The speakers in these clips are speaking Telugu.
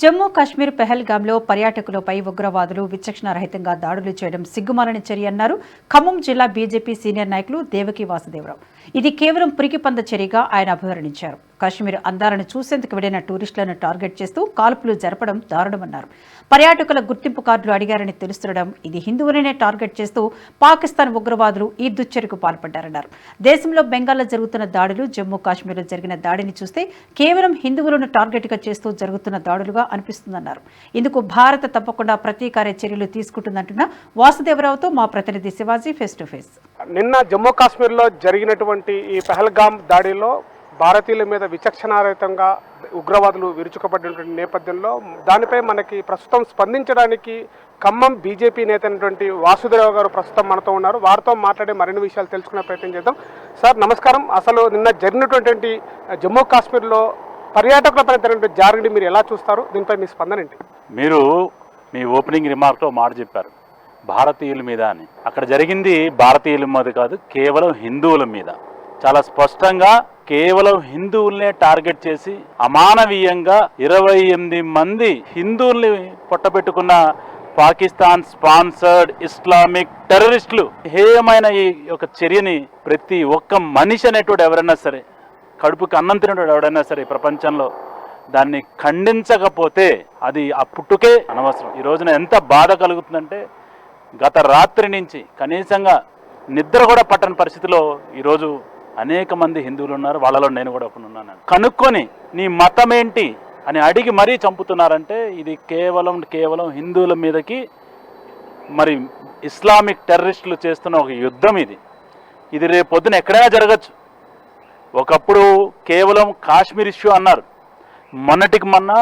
జమ్మూ కాశ్మీర్ పెహల్గాంలో పర్యాటకులపై ఉగ్రవాదులు విచక్షణారహితంగా దాడులు చేయడం సిగ్గుమాలని చర్య అన్నారు. ఖమ్మం జిల్లా బీజేపీ సీనియర్ నాయకులు దేవకి వాసుదేవరావు. ఇది కేవలం పురికిపంద చర్యగా ఆయన అభివర్ణించారు. కాశ్మీర్ అందాలను చూసేందుకు వెళ్ళిన టూరిస్టులను టార్గెట్ చేస్తూ కాల్పులు జరపడం దారుణమన్నారు. పర్యాటకుల గుర్తింపు కార్డులు అడిగారని తెలుస్తుండడం ఇది హిందువులనే టార్గెట్ చేస్తూ పాకిస్తాన్ ఉగ్రవాదులు ఈ దుశ్చర్యకు పాల్పడ్డారన్నారు. దేశంలో బెంగాల్లో జరుగుతున్న దాడులు జమ్మూ కాశ్మీర్లో జరిగిన దాడిని చూస్తే కేవలం హిందువులను టార్గెట్గా చేస్తూ జరుగుతున్న దాడులుగా అనిపిస్తుందన్నారు. ఇందుకు భారత్ తప్పకుండా ప్రతీకార చర్యలు తీసుకుంటుందంటున్న వాసుదేవరావుతో మా ప్రతినిధి శివాజీ ఫేస్ టు ఫేస్. నిన్న జమ్మూ కాశ్మీర్లో జరిగినటువంటి ఈ పహల్గామ్ దాడిలో భారతీయుల మీద విచక్షణారహితంగా ఉగ్రవాదులు విరుచుకుపడినటువంటి నేపథ్యంలో దానిపై మనకి ప్రస్తుతం స్పందించడానికి ఖమ్మం బీజేపీ నేత అయినటువంటి వాసుదేవ్ గారు ప్రస్తుతం మనతో ఉన్నారు. వారితో మాట్లాడే మరిన్ని విషయాలు తెలుసుకునే ప్రయత్నం చేద్దాం. సార్ నమస్కారం. అసలు నిన్న జరిగినటువంటి జమ్మూ కాశ్మీర్లో పర్యాటకులపై జరిగినటువంటి జారిని మీరు ఎలా చూస్తారు? దీనిపై మీ స్పందన ఏంటి? మీరు మీ ఓపెనింగ్ రిమార్క్లో మాట చెప్పారు. భారతీయుల మీద అని. అక్కడ జరిగింది భారతీయుల మీద కాదు కేవలం హిందువుల మీద. చాలా స్పష్టంగా కేవలం హిందువుల్నే టార్గెట్ చేసి అమానవీయంగా ఇరవై ఎనిమిది మంది హిందువుల్ని పొట్టబెట్టుకున్న పాకిస్తాన్ స్పాన్సర్డ్ ఇస్లామిక్ టెర్రరిస్టులు. హేయమైన ఈ యొక్క చర్యని ప్రతి ఒక్క మనిషి అనేటువంటి ఎవరైనా సరే కడుపుకి అన్నం తినేటోడు ఎవడైనా సరే ప్రపంచంలో దాన్ని ఖండించకపోతే అది ఆ పుట్టుకే అనవసరం. ఈ రోజున ఎంత బాధ కలుగుతుందంటే గత రాత్రి నుంచి కనీసంగా నిద్ర కూడా పట్టని పరిస్థితిలో ఈరోజు అనేక మంది హిందువులు ఉన్నారు వాళ్ళలో నేను కూడా ఒకడు ఉన్నాను. కనుక్కొని నీ మతం ఏంటి అని అడిగి మరీ చంపుతున్నారంటే ఇది కేవలం కేవలం హిందువుల మీదకి మరి ఇస్లామిక్ టెర్రరిస్టులు చేస్తున్న ఒక యుద్ధం ఇది. ఇది రేపు పొద్దున ఎక్కడైనా జరగచ్చు. ఒకప్పుడు కేవలం కాశ్మీర్ ఇష్యూ అన్నారు. మొన్నటికి మొన్న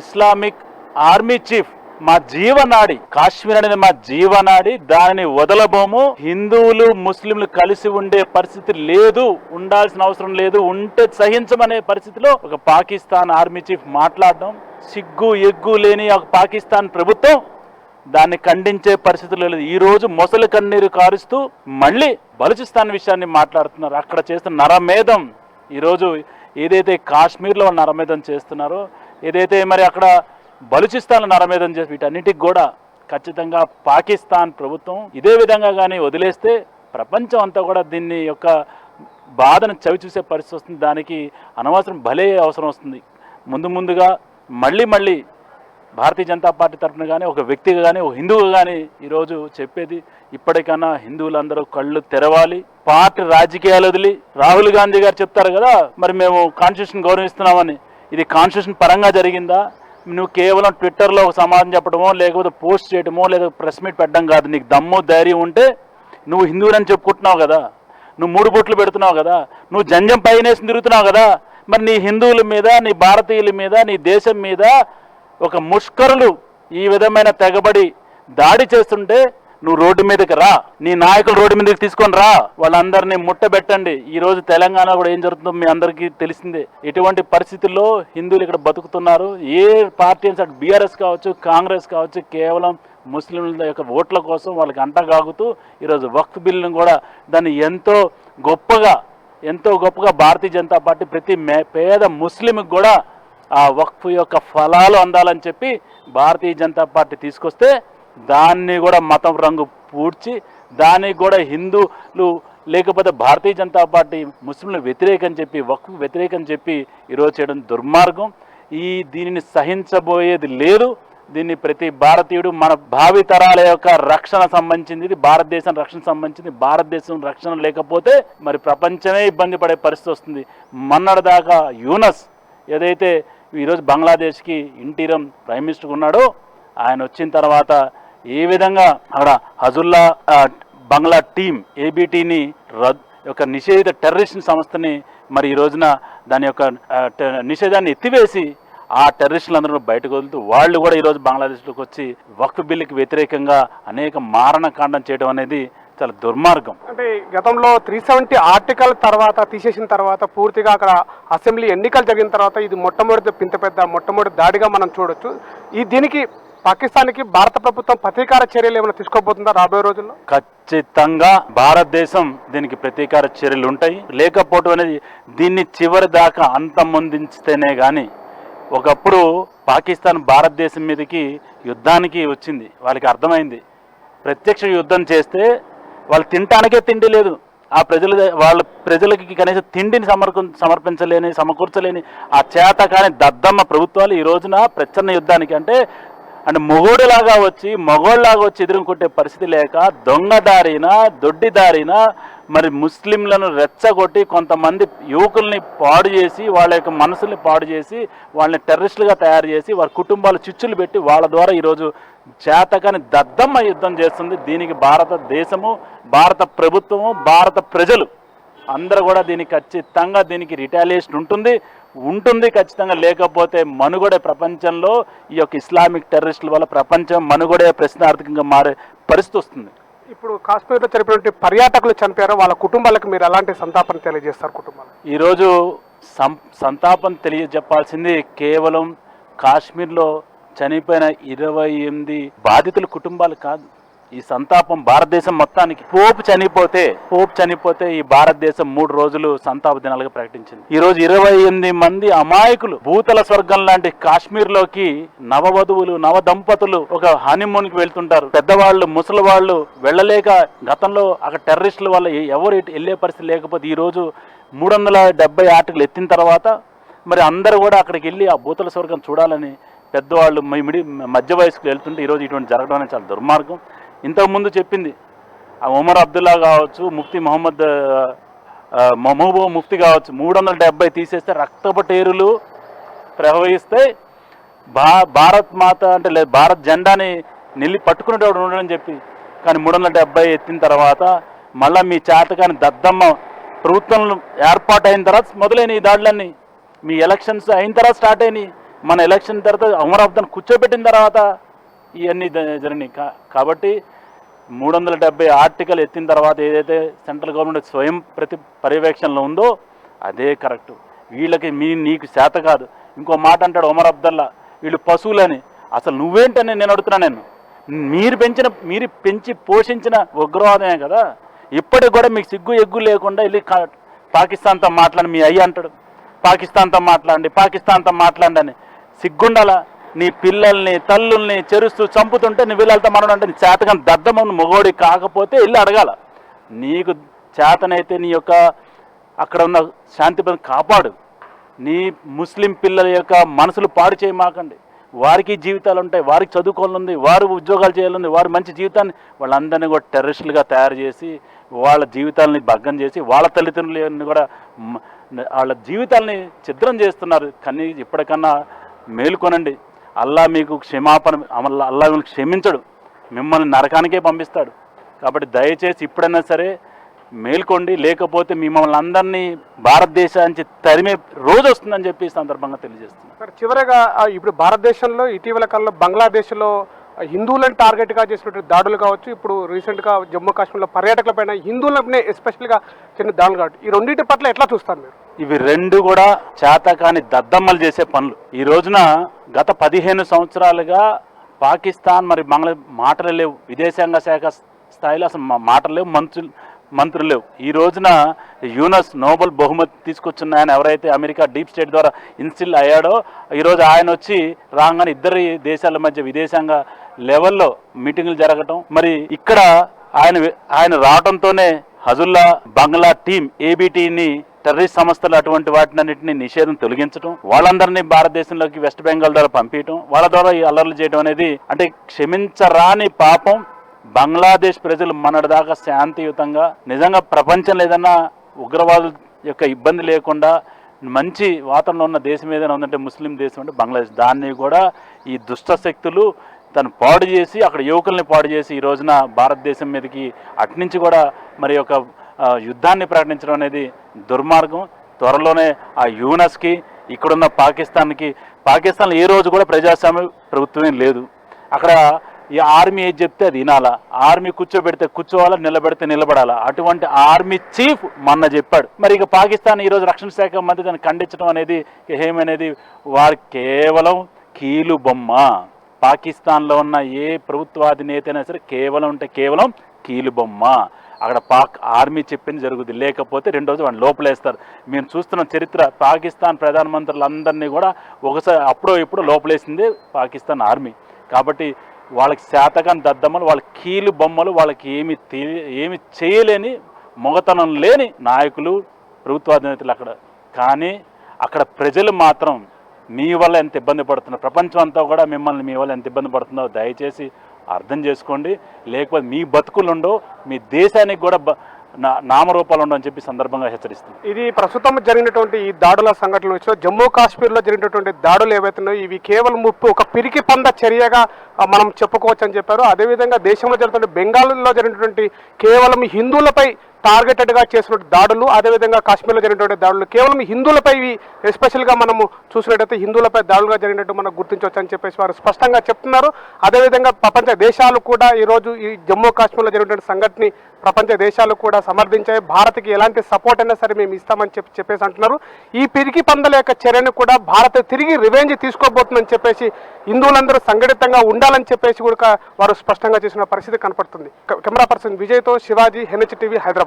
ఇస్లామిక్ ఆర్మీ చీఫ్ మా జీవనాడి కాశ్మీర్ అనేది మా జీవనాడి దానిని వదలబోము. హిందువులు ముస్లింలు కలిసి ఉండే పరిస్థితి లేదు ఉండాల్సిన అవసరం లేదు ఉంటే సహించమనే పరిస్థితిలో ఒక పాకిస్తాన్ ఆర్మీ చీఫ్ మాట్లాడడం సిగ్గు ఎగ్గు లేని ఒక పాకిస్తాన్ ప్రభుత్వం దాన్ని ఖండించే పరిస్థితులు లేదు. ఈ రోజు మొసలి కన్నీరు కారుస్తూ మళ్ళీ బలుచిస్తాన్ విషయాన్ని మాట్లాడుతున్నారు. అక్కడ చేస్తున్న నరమేధం ఈరోజు ఏదైతే కాశ్మీర్లో నరమేధం చేస్తున్నారో ఏదైతే మరి అక్కడ బలుచిస్తాన్ నరమేధం చేసి వీటన్నిటికి కూడా ఖచ్చితంగా పాకిస్తాన్ ప్రభుత్వం ఇదే విధంగా కానీ వదిలేస్తే ప్రపంచం అంతా కూడా దీన్ని యొక్క బాధను చవి చూసే పరిస్థితి వస్తుంది. దానికి అనవసరం భలే అవసరం వస్తుంది. ముందు ముందుగా మళ్ళీ మళ్ళీ భారతీయ జనతా పార్టీ తరఫున కానీ ఒక వ్యక్తిగా కానీ ఒక హిందువుగా కానీ ఈరోజు చెప్పేది ఇప్పటికన్నా హిందువులందరూ కళ్ళు తెరవాలి. పార్టీ రాజకీయాలు వదిలి రాహుల్ గాంధీ గారు చెప్తారు కదా మరి మేము కాన్స్టిట్యూషన్ గౌరవిస్తున్నామని. ఇది కాన్స్టిట్యూషన్ పరంగా జరిగిందా? నువ్వు కేవలం ట్విట్టర్లో ఒక సమాధానం చెప్పడమో లేకపోతే పోస్ట్ చేయడమో లేదా ప్రెస్ మీట్ పెట్టడం కాదు. నీకు దమ్ము ధైర్యం ఉంటే నువ్వు హిందువులని చెప్పుకుంటున్నావు కదా. నువ్వు మూడు బొట్లు పెడుతున్నావు కదా. నువ్వు జంజం పైనేసి తిరుగుతున్నావు కదా. మరి నీ హిందువుల మీద నీ భారతీయుల మీద నీ దేశం మీద ఒక ముష్కరులు ఈ విధమైన తెగబడి దాడి చేస్తుంటే నువ్వు రోడ్డు మీదకి రా. నీ నాయకులు రోడ్డు మీదకి తీసుకొని రా. వాళ్ళందరినీ ముట్టబెట్టండి. ఈ రోజు తెలంగాణ కూడా ఏం జరుగుతుందో మీ అందరికీ తెలిసిందే. ఎటువంటి పరిస్థితుల్లో హిందువులు ఇక్కడ బతుకుతున్నారు. ఏ పార్టీ అటు బీఆర్ఎస్ కావచ్చు కాంగ్రెస్ కావచ్చు కేవలం ముస్లింల యొక్క ఓట్ల కోసం వాళ్ళకి అంటగాగుతూ ఈరోజు వక్ఫ్ బిల్లును కూడా దాన్ని ఎంతో గొప్పగా ఎంతో గొప్పగా భారతీయ జనతా పార్టీ ప్రతి పేద ముస్లింకి కూడా ఆ వక్ఫ్ యొక్క ఫలాలు అందాలని చెప్పి భారతీయ జనతా పార్టీ తీసుకొస్తే దాన్ని కూడా మతం రంగు పూడ్చి దానికి కూడా హిందువులు లేకపోతే భారతీయ జనతా పార్టీ ముస్లింలు వ్యతిరేకం చెప్పి వక్కు వ్యతిరేకం చెప్పి ఈరోజు చేయడం దుర్మార్గం. ఈ దీనిని సహించబోయేది లేదు. దీన్ని ప్రతి భారతీయుడు మన భావి తరాల యొక్క రక్షణ సంబంధించింది ఇది భారతదేశం రక్షణ సంబంధించింది. భారతదేశం రక్షణ లేకపోతే మరి ప్రపంచమే ఇబ్బంది పడే పరిస్థితి వస్తుంది. మొన్నటిదాకా యూనస్ ఏదైతే ఈరోజు బంగ్లాదేశ్కి ఇంటీరియం ప్రైమ్ మినిస్టర్ ఉన్నాడో ఆయన వచ్చిన తర్వాత ఏ విధంగా అక్కడ హజుల్లా బంగ్లా టీం ఏబీటీని రద్దు యొక్క నిషేధిత టెర్రరిస్ట్ సంస్థని మరి ఈ రోజున దాని యొక్క టె- నిషేధాన్ని ఎత్తివేసి ఆ టెర్రరిస్టులందరూ బయటకు వదులుతూ వాళ్ళు కూడా ఈరోజు బంగ్లాదేశ్లోకి వచ్చి వక్ఫ్ బిల్లుకి వ్యతిరేకంగా అనేక మారణకాండం చేయడం అనేది చాలా దుర్మార్గం. అంటే గతంలో త్రీ సెవెంటీ ఆర్టికల్ తర్వాత తీసేసిన తర్వాత పూర్తిగా అక్కడ అసెంబ్లీ ఎన్నికలు జరిగిన తర్వాత ఇది మొట్టమొదటి పింత పెద్ద మొట్టమొదటి దాడిగా మనం చూడొచ్చు. ఈ దీనికి పాకిస్తాన్కి భారత ప్రభుత్వం ప్రతీకార చర్యలు ఏమైనా తీసుకోబోతుందా రాబోయే రోజుల్లో? ఖచ్చితంగా భారతదేశం దీనికి ప్రతీకార చర్యలు ఉంటాయి. లేకపోవటం అనేది దీన్ని చివరి దాకా అంతమొందించితేనే కానీ ఒకప్పుడు పాకిస్తాన్ భారతదేశం మీదకి యుద్ధానికి వచ్చింది. వాళ్ళకి అర్థమైంది. ప్రత్యక్ష యుద్ధం చేస్తే వాళ్ళు తినటానికే తిండి లేదు. ఆ ప్రజల వాళ్ళ ప్రజలకి కనీసం తిండిని సమర్ప సమర్పించలేని సమకూర్చలేని ఆ చేత కానీ దద్దమ్మ ప్రభుత్వాలు ఈ రోజున ప్రచ్ఛన్న యుద్ధానికి అంటే అండ్ మొగోడులాగా వచ్చి మగోళ్ళలాగా వచ్చి ఎదుర్కొట్టే పరిస్థితి లేక దొంగ దారిన దొడ్డి దారిన మరి ముస్లింలను రెచ్చగొట్టి కొంతమంది యువకుల్ని పాడు చేసి వాళ్ళ యొక్క మనసుల్ని పాడు చేసి వాళ్ళని టెర్రరిస్టులుగా తయారు చేసి వారి కుటుంబాలు చిచ్చులు పెట్టి వాళ్ళ ద్వారా ఈరోజు చేతకాని దద్దమ్మ యుద్ధం చేస్తుంది. దీనికి భారతదేశము భారత ప్రభుత్వము భారత ప్రజలు అందరూ కూడా దీనికి ఖచ్చితంగా దీనికి రిటాలియేషన్ ఉంటుంది. ఉంటుంది ఖచ్చితంగా. లేకపోతే మనుగడే ప్రపంచంలో ఈ యొక్క ఇస్లామిక్ టెర్రరిస్టుల వల్ల ప్రపంచం మనుగడే ప్రశ్నార్థకంగా మారే పరిస్థితి వస్తుంది. ఇప్పుడు కాశ్మీర్లో చనిపోయినటువంటి పర్యాటకులు చనిపోయారు వాళ్ళ కుటుంబాలకు మీరు ఎలాంటి సంతాపన తెలియజేస్తారు కుటుంబాలు ఈరోజు సం సంతాపం తెలియజెప్పాల్సింది కేవలం కాశ్మీర్లో చనిపోయిన ఇరవై ఎనిమిది బాధితుల కుటుంబాలు కాదు. ఈ సంతాపం భారతదేశం మొత్తానికి పోపు చనిపోతే పోపు చనిపోతే ఈ భారతదేశం మూడు రోజులు సంతాప దినాలుగా ప్రకటించింది. ఈ రోజు ఇరవై ఎనిమిది మంది అమాయకులు భూతల స్వర్గం లాంటి కాశ్మీర్లోకి నవవధువులు నవ దంపతులు ఒక హనీమూన్కి వెళ్తుంటారు. పెద్దవాళ్ళు ముసలి వాళ్ళు వెళ్ళలేక గతంలో అక్కడ టెర్రరిస్టుల వల్ల ఎవరు ఇటు వెళ్ళే పరిస్థితి లేకపోతే ఈ రోజు మూడు వందల డెబ్బై ఆర్టికల్ ఎత్తిన తర్వాత మరి అందరూ కూడా అక్కడికి వెళ్ళి ఆ భూతల స్వర్గం చూడాలని పెద్దవాళ్ళు మ- మిడి మధ్య వయసుకు వెళ్తుంటే ఈరోజు ఇటువంటి జరగడం అనేది చాలా దుర్మార్గం. ఇంతకుముందు చెప్పింది. ఆ ఉమర్ అబ్దుల్లా కావచ్చు ముఫ్తీ మొహమ్మద్ ఆ, మహబూబా ముఫ్తీ కావచ్చు మూడు వందల డెబ్బై తీసేస్తే రక్తపటేరులు ప్రవహిస్తే భా భారత్ మాత అంటే లేదు భారత్ జెండాని నిల్లి పట్టుకునేటప్పుడు ఉండడం చెప్పి. కానీ మూడు వందల డెబ్బై ఎత్తిన తర్వాత మళ్ళీ మీ చేతకాని దద్దమ్మ ప్రభుత్వం ఏర్పాటు అయిన తర్వాత మొదలైన ఈ దాడులన్నీ. మీ ఎలక్షన్స్ అయిన తర్వాత స్టార్ట్ అయినాయి. మన ఎలక్షన్ తర్వాత అమరాబ్దాన్ని కూర్చోబెట్టిన తర్వాత ఇవన్నీ జరిగినాయి. కా- కాబట్టి మూడు వందల డెబ్బై ఆర్టికల్ ఎత్తిన తర్వాత ఏదైతే సెంట్రల్ గవర్నమెంట్ స్వయం ప్రతి పర్యవేక్షణలో ఉందో అదే కరెక్ట్. వీళ్ళకి మీ నీకు శాత కాదు. ఇంకో మాట అంటాడు ఒమర్ అబ్దల్లా వీళ్ళు పశువులని. అసలు నువ్వేంటని నేను అడుగుతున్నా నేను. మీరు పెంచిన మీరు పెంచి పోషించిన ఉగ్రవాదమే కదా. ఇప్పటికి కూడా మీకు సిగ్గు ఎగ్గు లేకుండా వెళ్ళి పాకిస్తాన్తో మాట్లాడి మీ అయ్యి అంటాడు. పాకిస్తాన్తో మాట్లాడండి పాకిస్తాన్తో మాట్లాడండి అని. సిగ్గుండాలా? నీ పిల్లల్ని తల్లుల్ని చెరుస్తూ చంపుతుంటే నీ వీళ్ళతో మనం అంటే నీ చేతకం దద్దమని మొగోడి కాకపోతే వెళ్ళి అడగాల. నీకు చేతనైతే నీ యొక్క అక్కడ ఉన్న శాంతి కాపాడు. నీ ముస్లిం పిల్లల యొక్క మనసులు పాడు చేయమాకండి. వారికి జీవితాలు ఉంటాయి వారికి చదువుకోవాలని వారు ఉద్యోగాలు చేయాలని వారు మంచి జీవితాన్ని వాళ్ళందరినీ కూడా టెర్రరిస్టులుగా తయారు చేసి వాళ్ళ జీవితాలని భగ్గం చేసి వాళ్ళ తల్లిదండ్రులని కూడా వాళ్ళ జీవితాలని ఛిద్రం చేస్తున్నారు. కానీ ఇప్పటికన్నా మేలుకొనండి. అల్లా మీకు క్షమాపణ అల్లా మిమ్మల్ని క్షమించడు. మిమ్మల్ని నరకానికే పంపిస్తాడు. కాబట్టి దయచేసి ఇప్పుడైనా సరే మేల్కోండి లేకపోతే మిమ్మల్ని అందరినీ భారతదేశానికి తరిమే రోజు వస్తుందని చెప్పి ఈ సందర్భంగా తెలియజేస్తుంది చివరగా ఇప్పుడు భారతదేశంలో ఇటీవల కాలంలో బంగ్లాదేశ్లో హిందువులను టార్గెట్గా చేసినటువంటి దాడులు కావచ్చు ఇప్పుడు రీసెంట్గా జమ్మూ కాశ్మీర్లో పర్యాటకుల పైన హిందువులనే ఎస్పెషల్గా చిన్న దాడులు కావచ్చు. ఈ రెండింటి పట్ల ఎట్లా చూస్తారు మీరు? ఇవి రెండు కూడా చేతకాని దద్దమ్మలు చేసే పనులు. ఈ రోజున గత పదిహేను సంవత్సరాలుగా పాకిస్తాన్ మరి బంగ్లా మాటలు లేవు. విదేశాంగ శాఖ స్థాయిలో అసలు మాటలు లేవు మంత్రులు మంత్రులు లేవు. ఈ రోజున యూనస్ నోబెల్ బహుమతి తీసుకొచ్చిన ఎవరైతే అమెరికా డీప్ స్టేట్ ద్వారా ఇన్స్టిల్ అయ్యాడో ఈరోజు ఆయన వచ్చి రాగానే ఇద్దరి దేశాల మధ్య విదేశాంగ లెవెల్లో మీటింగ్లు జరగటం. మరి ఇక్కడ ఆయన ఆయన రావడంతోనే హజుల్లా బంగ్లా టీం ఏబిటిని టెర్రరిస్ట్ సంస్థలు అటువంటి వాటినన్నింటిని నిషేధం తొలగించడం వాళ్ళందరినీ భారతదేశంలోకి వెస్ట్ బెంగాల్ ద్వారా పంపించడం వాళ్ళ ద్వారా ఈ అల్లర్లు చేయడం అనేది అంటే క్షమించరాని పాపం బంగ్లాదేశ్ ప్రజలు మనటిదాకా శాంతియుతంగా నిజంగా ప్రపంచంలో ఏదన్నా ఉగ్రవాదుల యొక్క ఇబ్బంది లేకుండా మంచి వాతావరణంలో ఉన్న దేశం ఏదైనా ఉందంటే ముస్లిం దేశం అంటే బంగ్లాదేశ్. దాన్ని కూడా ఈ దుష్ట శక్తులు తను పాడు చేసి అక్కడ యువకుల్ని పాడు చేసి ఈ రోజున భారతదేశం మీదకి అట్నుంచి కూడా మరి ఒక యుద్ధాన్ని ప్రకటించడం అనేది దుర్మార్గం. త్వరలోనే ఆ యూనస్కి ఇక్కడున్న పాకిస్తాన్కి పాకిస్తాన్లో ఏ రోజు కూడా ప్రజాస్వామ్య ప్రభుత్వమే లేదు. అక్కడ ఈ ఆర్మీ ఏది చెప్తే అది వినాలా. ఆర్మీ కూర్చోబెడితే కూర్చోవాలా నిలబెడితే నిలబడాలా. అటువంటి ఆర్మీ చీఫ్ మొన్న చెప్పాడు. మరి ఇక పాకిస్తాన్ ఈరోజు రక్షణ శాఖ మంత్రి దాన్ని ఖండించడం అనేది ఏమనేది వారు కేవలం కీలు బొమ్మ పాకిస్తాన్లో ఉన్న ఏ ప్రభుత్వాధినేత అయినా సరే కేవలం అంటే కేవలం కీలుబొమ్మ. అక్కడ పాక్ ఆర్మీ చెప్పింది జరుగుతుంది లేకపోతే రెండు రోజులు వాళ్ళు లోపలేస్తారు. మేము చూస్తున్న చరిత్ర పాకిస్తాన్ ప్రధానమంత్రులందరినీ కూడా ఒకసారి అప్పుడో ఇప్పుడు లోపలేసింది పాకిస్తాన్ ఆర్మీ. కాబట్టి వాళ్ళకి శాతకం దద్దమ్మలు వాళ్ళ కీలు బొమ్మలు వాళ్ళకి ఏమి తెలి ఏమి చేయలేని మొగతనం లేని నాయకులు ప్రభుత్వాధినేతలు అక్కడ. కానీ అక్కడ ప్రజలు మాత్రం మీ వల్ల ఎంత ఇబ్బంది పడుతున్నారు ప్రపంచం అంతా కూడా మిమ్మల్ని మీ వల్ల ఎంత ఇబ్బంది పడుతుందో దయచేసి అర్థం చేసుకోండి. లేకపోతే మీ బతుకులు ఉండవు మీ దేశానికి కూడా నా నామరూపాలు ఉండవు అని చెప్పి సందర్భంగా హెచ్చరిస్తుంది ఇది ప్రస్తుతం జరిగినటువంటి ఈ దాడుల సంఘటనల విషయంలో జమ్మూ కాశ్మీర్లో జరిగినటువంటి దాడులు ఏవైతున్నాయో ఇవి కేవలం ముప్పు ఒక పిరికి పంద చర్యగా మనం చెప్పుకోవచ్చు అని చెప్పారు. అదేవిధంగా దేశంలో జరుగుతున్న బెంగాల్లో జరిగినటువంటి కేవలం హిందువులపై టార్గెటెడ్గా చేసిన దాడులు అదేవిధంగా కాశ్మీర్లో జరిగినటువంటి దాడులు కేవలం హిందువులపై ఎస్పెషల్గా మనము చూసినట్టయితే హిందువులపై దాడులుగా జరిగినట్టు మనం గుర్తించవచ్చు అని చెప్పేసి వారు స్పష్టంగా చెప్తున్నారు. అదేవిధంగా ప్రపంచ దేశాలు కూడా ఈరోజు ఈ జమ్మూ కాశ్మీర్లో జరిగినటువంటి సంఘటనని ప్రపంచ దేశాలు కూడా సమర్థించాయి. భారత్కి ఎలాంటి సపోర్ట్ అయినా సరే మేము ఇస్తామని చెప్పి చెప్పేసి అంటున్నారు. ఈ పిరికి పందల యొక్క చర్యను కూడా భారత్ తిరిగి రివెంజ్ తీసుకోబోతుందని చెప్పేసి హిందువులందరూ సంఘటితంగా ఉండాలని చెప్పేసి కూడా వారు స్పష్టంగా చేసిన పరిస్థితి కనపడుతుంది. కెమెరా పర్సన్ విజయ్తో శివాజీ హెన్హెచ్ టీవీ హైదరాబాద్.